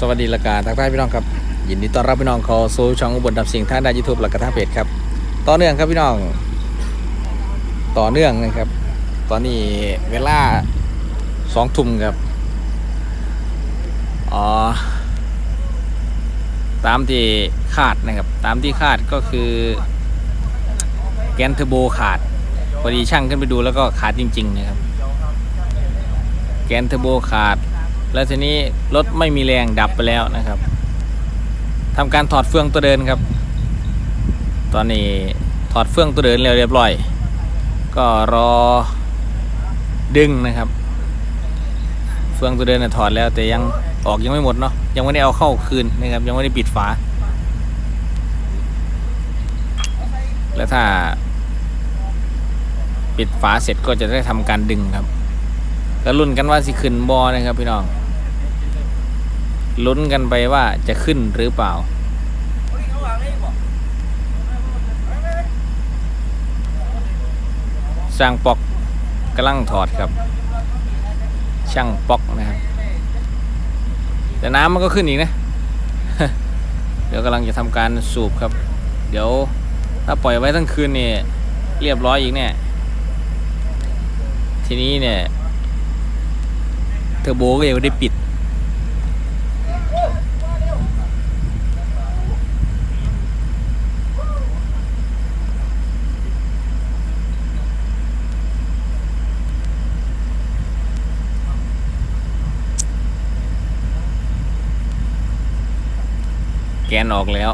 สวัสดีละกาทักทายพี่น้องครับ ยินดีต้อนรับพี่น้องเข้าสู่ช่องอุบลดับสิ่งทางด้านยูทูบละกระทาเพจครับ ต่อเนื่องครับพี่น้อง ต่อเนื่องนะครับ ตอนนี้เวลาสองทุ่มครับ อ๋อ ตามที่คาดนะครับ ตามที่คาดก็คือแกนเทอร์โบขาด พอดีช่างขึ้นไปดูแล้วก็ขาดจริง ๆ นะครับ แกนเทอร์โบขาด แล้วทีนี้รถไม่มีแรงดับไปแล้วนะครับทำการถอดเฟืองตัวเดินครับ ตอนนี้ถอดเฟืองตัวเดินแล้วเรียบร้อย ก็รอดึงนะครับ เฟืองตัวเดินถอดแล้วแต่ยังออกยังไม่หมดเนาะยังไม่ได้เอาเข้าคืนนะครับ ยังไม่ได้ปิดฝา แล้วถ้า ปิดฝาเสร็จก็จะได้ทำการดึงครับก็ลุ้นกันว่าสิขึ้นบอนะครับพี่น้อง ลุ้นกันไปว่าจะขึ้นหรือเปล่า สร้างปอกกำลังถอดครับ ช่างปอกนะครับ แต่น้ำมันก็ขึ้นอีกนะ เดี๋ยวกำลังจะทำการสูบครับ เดี๋ยวถ้าปล่อยไว้ทั้งคืนนี่เรียบร้อยอีกเนี่ยทีนี้เนี่ยเทอร์โบก็ยังไม่ได้ปิด แกนออกแล้ว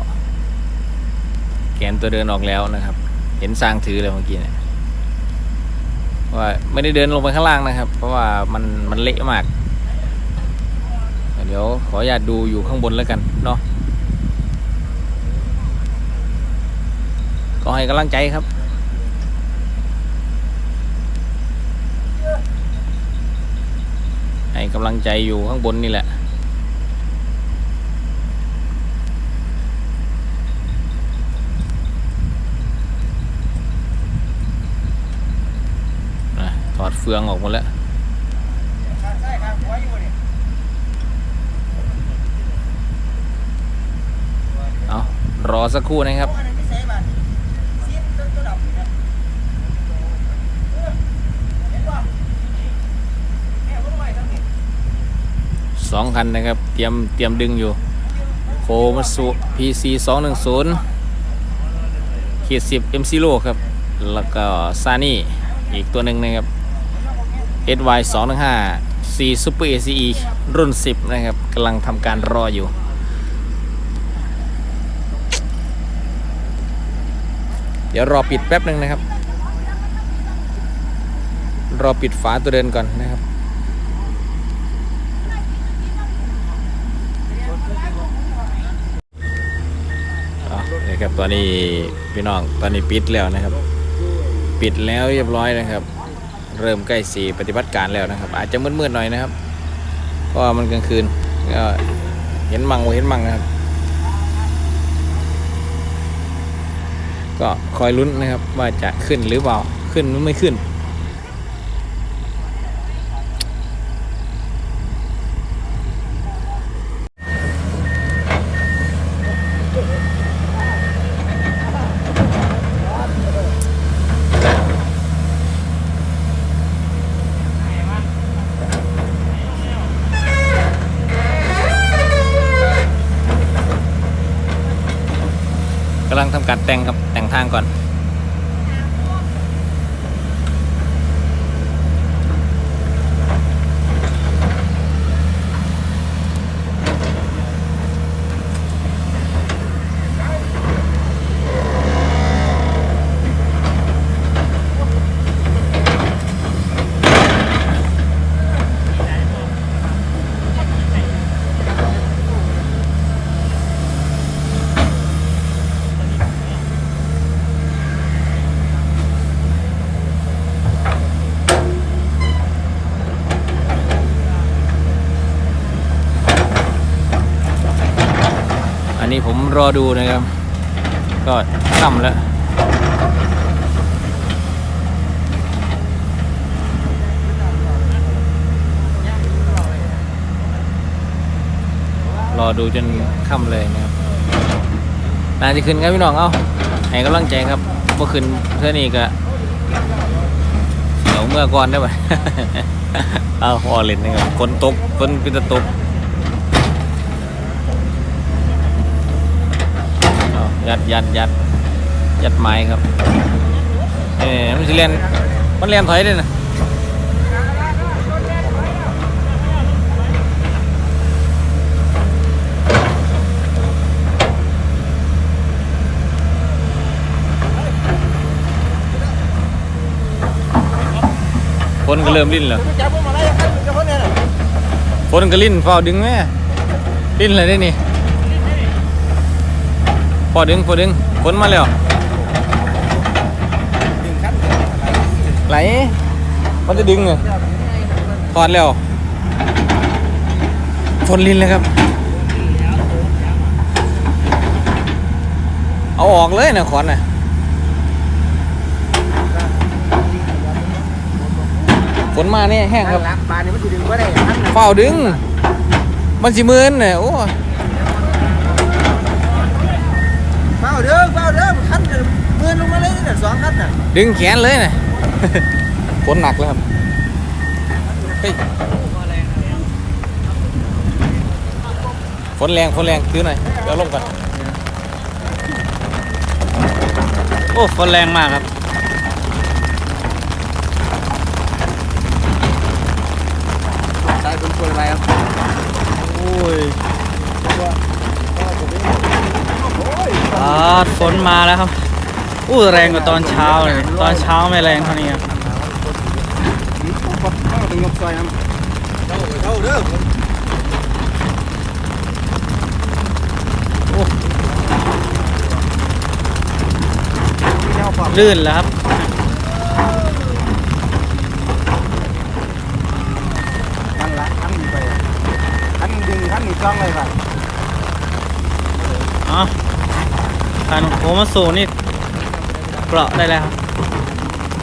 แกนตัวเดินออกแล้วนะครับ เห็นสร้างถือเลยเมื่อกี้เนี่ยว่าไม่ได้เดินลงไปข้างล่างนะครับ เพราะว่ามันมันเละมาก เดี๋ยวขออนุญาตดูอยู่ข้างบนแล้วกันเนาะก็ให้กำลังใจครับให้กำลังใจอยู่ข้างบนนี่แหละนะถอดเฟืองออกหมดแล้วเอารอสักครู่นะครับสองคันนะครับ เตรียมเตรียมดึงอยู่ โคมัสุ PC 2 1 0ขีด10 M Zero ครับ แล้วก็ซานี่อีกตัวหนึ่งนะครับ SY 2 1 5 C Super ACE รุ่น 10 นะครับกำลังทำการรออยู่ เดี๋ยวรอปิดแป๊บหนึ่งนะครับ รอปิดฝาตัวเดินก่อนนะครับอะนี่ครับตอนนี้พี่น้องตอนนี้ปิดแล้วนะครับ ปิดแล้วเรียบร้อยนะครับ เริ่มใกล้สีปฏิบัติการแล้วนะครับ อาจจะมืดๆหน่อยนะครับเพราะว่ามันกลางคืนก็เห็นมังเห็นมังนะครับ ก็คอยลุ้นนะครับว่าจะขึ้นหรือเปล่าขึ้นหรือไม่ขึ้น กำลังทำการ แต่งกับแต่งทางก่อน นี้ผมรอดูนะครับ ก็ค่ำแล้วรอดูจนค่ำเลยนะครับน่าจะขึ้นครับพี่น้องเอ้าให้กำลังใจครับพอขึ้นเท่านี้ก็เดี๋ยวเมื่อก่อนได้ไหมเอาพอเล่นนะครับฝนตกฝนเป็นตะตกเอา ยัดยัดยัดยัดไม้ครับเอ้มันสิเรียนมันเรียนถอยด้วยนะฝนก็เริ่มลิ้นแล้วครับจับพวกเนี่ยฝนก็ลิ้นเฝ้าดึงแม่ลิ้นเลยได้นี่ พอดึงพอดึงฝนมาแล้วดึงขั้นไหลมันจะดึงเลยถอดแล้วฝนลิ้นเลยครับ เอาออกเลยนะขอนน่ะฝนมาเนี่ยแห้งครับหลักบานนี่มันจะดึงก็ได้ขั้นเฝ้าดึง มันสิมืนเนี่ยโอ้าเด้อเฝ้าเด้อขั้นเมือนลงมาเลยเนี่ยสองขั้นน่ะดึงแขนเลยนะฝนหนักแล้วครับเฮ้ยฝนแรงฝนแรงถือหน่อยเดี๋ยวลงก่อนโอ้ฝนแรงมากครับ นมาแล้วครับ อู้แรงกว่าตอนเช้าเลยตอนเช้าไม่แรงเท่านี้ครับต้องยกซอยน้ำเท่าเท่าเด้อลื่นแล้วครับขั้นละขั้นนี้ไปขั้นดึงขั้นนี้จ้องเลยครับอ๋อ การโคมาสูนี่เกราะได้แล้วครับ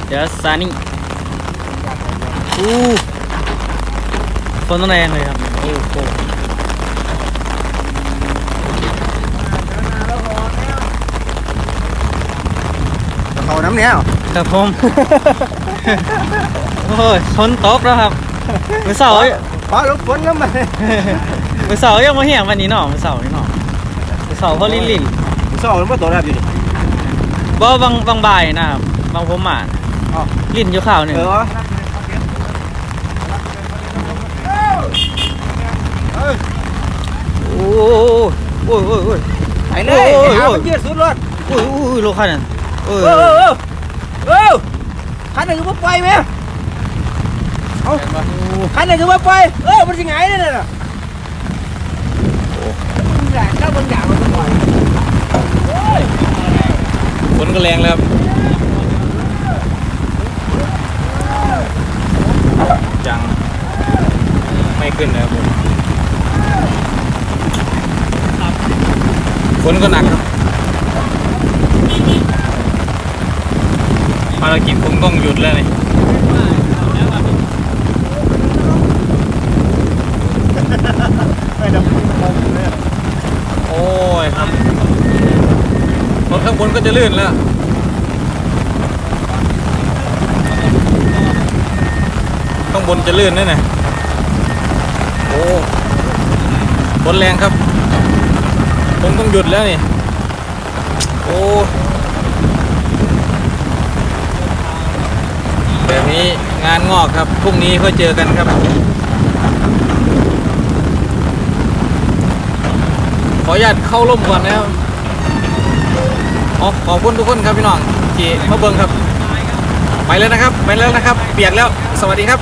เดี๋ยวซานี่อู้ฝนแรงเลยครับโอ้โหเขาน้ำเนี่ยครับผม โอ้ยฝนตกแล้วครับมือเสาร์พอลงฝนแล้วมันมือเสาร์ยังมาเหี่ยงวันนี้เนาะมือเสาร์นี่เนาะมือเสาร์เขาลิ้นลิ้น สองมันตัวแบบอยู่ดิบ่บางบางบ่ายนะครับบางผมอะอ๋อ ลิ้นอยู่ข่าวหนึ่งเออโอ้โอ้โอ้ยโอ้ย ไปเลยหามันยืดสุดรถโอ้ยโอ้ยโอ้ยโลคันนั่นโอ้ยเออเออเออขั้นไหนคือว่าไปไหมเอาขั้นไหนคือว่าไปเออมันสิไงเนี่ยน่ะอยากถ้ามันอยากมันปล่อยฝ นก็แรงแล้วครับจังไม่ขึ้นนะครับผมฝนก็หนักครับภารกิจคงต้องหยุดแล้วนี่ไม่ดำเลยโอ้ยครับรถ ข้างบนก็จะลื่นแล้วข้างบนจะลื่นแน่น่ะโอ้ฝนแรงครับ ผมต้องหยุดแล้วนี่ โอ้แบบนี้งานงอกครับ พรุ่งนี้ค่อยเจอกันครับ ขออนุญาตเข้าร่มก่อนนะครับ อ๋อขอบคุณทุกคนครับพี่น้องที่มาเบิ่งครับ ไปแล้วนะครับ ไปแล้วนะครับ เปียกแล้ว สวัสดีครับ